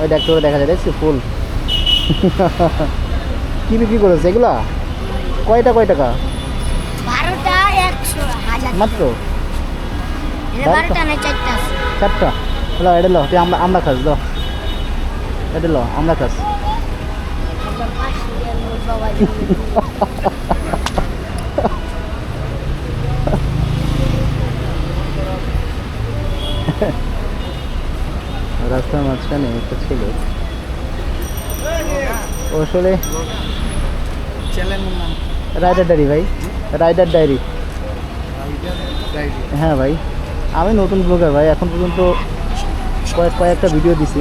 ওই করে দেখা যায় দেখছি ফুল। কি বিক্রি করেছে এগুলা? কয়টা কয় টাকা মাত্র? চারটা আছে চারটা। লো এটা লো তুই আমরা আমরা খাস লো। এটা লো আমরা খাস। একবার রাস্তার মাঝখানে একটা ছেলে। আসলে রাইডার ডায়েরি ভাই। Rider diary. ডায়েরি। হ্যাঁ ভাই। আমি নতুন ব্লগার ভাই। এখন পর্যন্ত কয়েক কয়েকটা ভিডিও দিছি।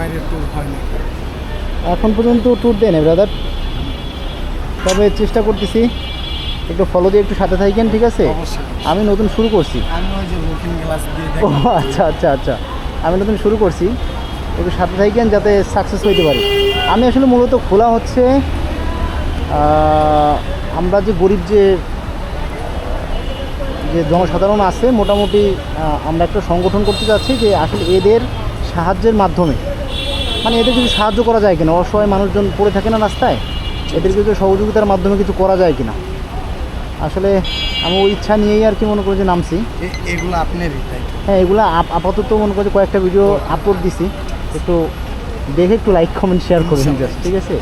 ঢাকার বাইরে ট্যুর হয় না এখন পর্যন্ত ট্যুর দেয় না ব্রাদার তবে চেষ্টা করতেছি একটু ফলো দিয়ে একটু সাথে থাকেন ঠিক আছে? আমি নতুন শুরু করছি। ও আচ্ছা আচ্ছা আচ্ছা। আমি নতুন শুরু করছি একটু সাথে থাকেন যাতে সাকসেস হইতে পারি। আমি আসলে মূলত খোলা হচ্ছে আমরা যে গরিব যে যে জনসাধারণ আছে মোটামুটি আমরা একটা সংগঠন করতে চাচ্ছি যে আসলে এদের সাহায্যের মাধ্যমে মানে এদের কিছু সাহায্য করা যায় কিনা? অসহায় মানুষজন পড়ে থাকে না রাস্তায়? এদের কিছু সহযোগিতার মাধ্যমে কিছু করা যায় কিনা? আসলে আমি ওই ইচ্ছা নিয়েই আর কি মনে করি যে নামছি। এগুলো তো? হ্যাঁ এগুলো আপ- আপাতত মনে করছি কয়েকটা ভিডিও আপলোড দিছি। একটু দেখে একটু লাইক কমেন্ট শেয়ার করবেন জাস্ট ঠিক আছে?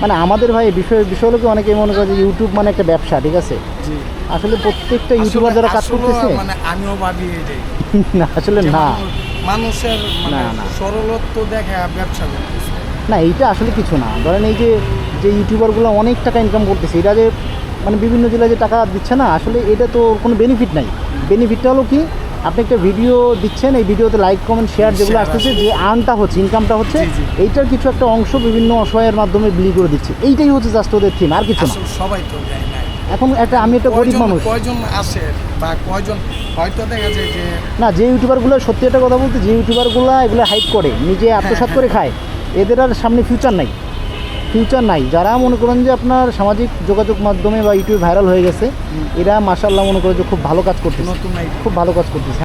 মানে আমাদের ভাই বিষয় বিষয় হলো কি অনেকে মনে করে যে ইউটিউব মানে একটা ব্যবসা ঠিক আছে? আসলে প্রত্যেকটা ইউটিউবার যারা কাজ করতেছে মানে আমিও ভাবি না আসলে না। মানুষের মানে না, না। সরলত্ব দেখে ব্যবসা করতেছে। না এইটা আসলে কিছু না। ধরেন এই যে যে ইউটিউবারগুলো অনেক টাকা ইনকাম করতেছে এটা যে মানে বিভিন্ন জেলায় যে টাকা দিচ্ছে না আসলে এটা তো কোনো বেনিফিট নাই। বেনিফিটটা হলো কি আপনি একটা ভিডিও দিচ্ছেন এই ভিডিওতে লাইক কমেন্ট শেয়ার যেগুলো আসতেছে যে আর্নটা হচ্ছে ইনকামটা হচ্ছে। এইটার কিছু একটা অংশ বিভিন্ন অসহায়ের মাধ্যমে বিলি করে দিচ্ছে। এইটাই হচ্ছে জাস্ট ওদের থিম আর কিছু না। সবাই তো এখন একটা আমি একটা গরিব মানুষ। কয়জন আসে বা কয়জন? হয়তো দেখা যায় যে না যে ইউটিউবারগুলো সত্যি একটা কথা বলতে যে ইউটিউবারগুলো এগুলো হাইট করে নিজে আত্মসাৎ করে খায়। এদের আর সামনে ফিউচার নাই। ফিউচার নাই। যারা মনে করেন যে আপনার সামাজিক যোগাযোগ মাধ্যমে বা ইউটিউব ভাইরাল হয়ে গেছে এরা মাসাল্লাহ মনে করে যে খুব ভালো কাজ করতেছে। খুব ভালো কাজ করতেছে।